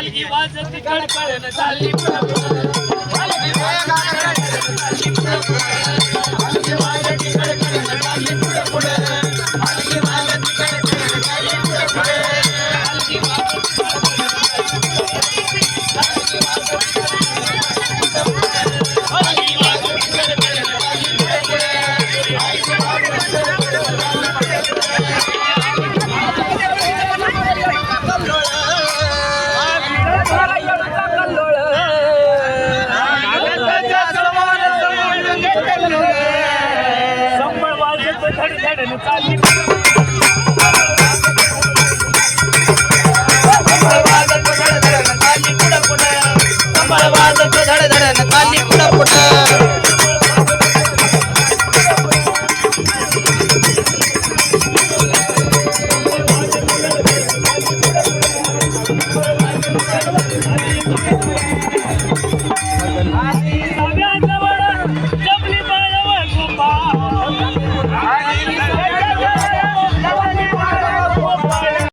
पालकी वाजत चढ़ चाली धड़ धड़ काली कुड़ा पुटा Ah!